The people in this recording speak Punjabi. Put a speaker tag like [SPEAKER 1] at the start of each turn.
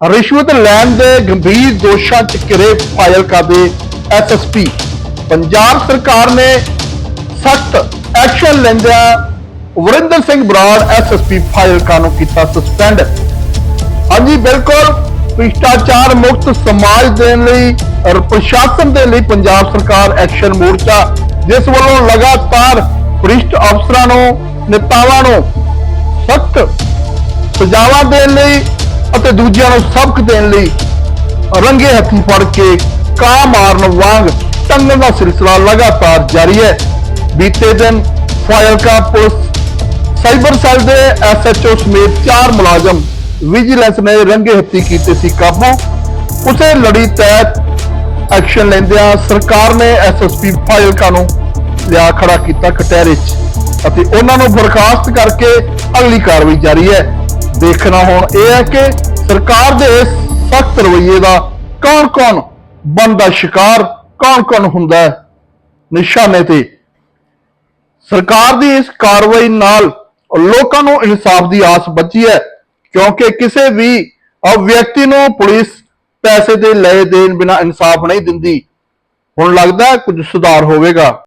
[SPEAKER 1] ਰਿਸ਼ਵਤ ਲੈਣ ਦੇ ਗੰਭੀਰ ਦੋਸ਼ਾਂ 'ਚ ਘਿਰੇ ਫਾਜ਼ਿਲਕਾ ਦੇ ਐਸਐਸਪੀ ਪੰਜਾਬ ਸਰਕਾਰ ਨੇ ਸਖਤ ਐਕਸ਼ਨ ਲੈਂਦਿਆਂ ਵਰਿੰਦਰ ਸਿੰਘ ਬਰਾੜ ਐਸਐਸਪੀ ਫਾਜ਼ਿਲਕਾ ਨੂੰ ਕੀਤਾ ਸਸਪੈਂਡ ਹਾਂਜੀ, ਬਿਲਕੁਲ। ਭ੍ਰਿਸ਼ਟਾਚਾਰ ਮੁਕਤ ਸਮਾਜ ਦੇਣ ਲਈ ਪ੍ਰਸ਼ਾਸਨ ਦੇ ਲਈ ਪੰਜਾਬ ਸਰਕਾਰ ਐਕਸ਼ਨ ਮੋਰਚਾ, ਜਿਸ ਵੱਲੋਂ ਲਗਾਤਾਰ ਭ੍ਰਿਸ਼ਟ ਅਫਸਰਾਂ ਨੂੰ, ਨੇਤਾਵਾਂ ਨੂੰ ਸਖਤ ਸਜ਼ਾਵਾਂ ਦੇਣ ਲਈ ਅਤੇ ਦੂਜਿਆਂ ਨੂੰ ਸਬਕ ਦੇਣ ਲਈ ਰੰਗੇ ਹੱਥੀਂ ਫੜ ਕੇ ਕਾਂ ਮਾਰਨ ਵਾਂਗ ਟੰਗਣ ਦਾ ਸਿਲਸਿਲਾ ਲਗਾਤਾਰ ਜਾਰੀ ਹੈ। ਬੀਤੇ ਦਿਨ ਫਾਇਲਕਾ ਪੁਲਿਸ, ਸਾਈਬਰ ਸੈੱਲ ਦੇ ਐਸਐਚਓ ਸਮੇਤ ਚਾਰ ਮੁਲਾਜ਼ਮ ਵਿਜੀਲੈਂਸ ਨੇ ਰੰਗੇ ਹੱਥੀਂ ਕੀਤੇ ਸੀ ਕਾਬੂ। ਉਸੇ ਲੜੀ ਤਹਿਤ ਐਕਸ਼ਨ ਲੈਂਦਿਆਂ ਸਰਕਾਰ ਨੇ ਐਸਐਸਪੀ ਫਾਇਲਕਾ ਨੂੰ ਲਿਆ ਖੜਾ ਕੀਤਾ ਕਟਹਿਰੇ 'ਚ ਅਤੇ ਉਹਨਾਂ ਨੂੰ ਬਰਖਾਸਤ ਕਰਕੇ ਅਗਲੀ ਕਾਰਵਾਈ ਜਾਰੀ ਹੈ। ਦੇਖਣਾ ਹੁਣ ਇਹ ਹੈ ਕਿ ਸਰਕਾਰ ਦੇ ਇਸ ਸਖਤ ਰਵੱਈਏ ਦਾ ਕੌਣ-ਕੌਣ ਬਣਦਾ ਸ਼ਿਕਾਰ ਕੌਣ-ਕੌਣ ਹੁੰਦਾ ਹੈ? ਨਿਸ਼ਾਨੇ ਤੇ। ਸਰਕਾਰ ਦੀ ਇਸ ਕਾਰਵਾਈ ਨਾਲ ਲੋਕਾਂ ਨੂੰ ਇਨਸਾਫ ਦੀ ਆਸ ਬੱਚੀ ਹੈ, ਕਿਉਂਕਿ ਕਿਸੇ ਵੀ ਵਿਅਕਤੀ ਨੂੰ ਪੁਲਿਸ ਪੈਸੇ ਦੇ ਲਏ ਦੇਣ ਬਿਨਾ ਇਨਸਾਫ ਨਹੀਂ ਦਿੰਦੀ। ਹੁਣ ਲੱਗਦਾ ਹੈ ਕੁਝ ਸੁਧਾਰ ਹੋਵੇਗਾ।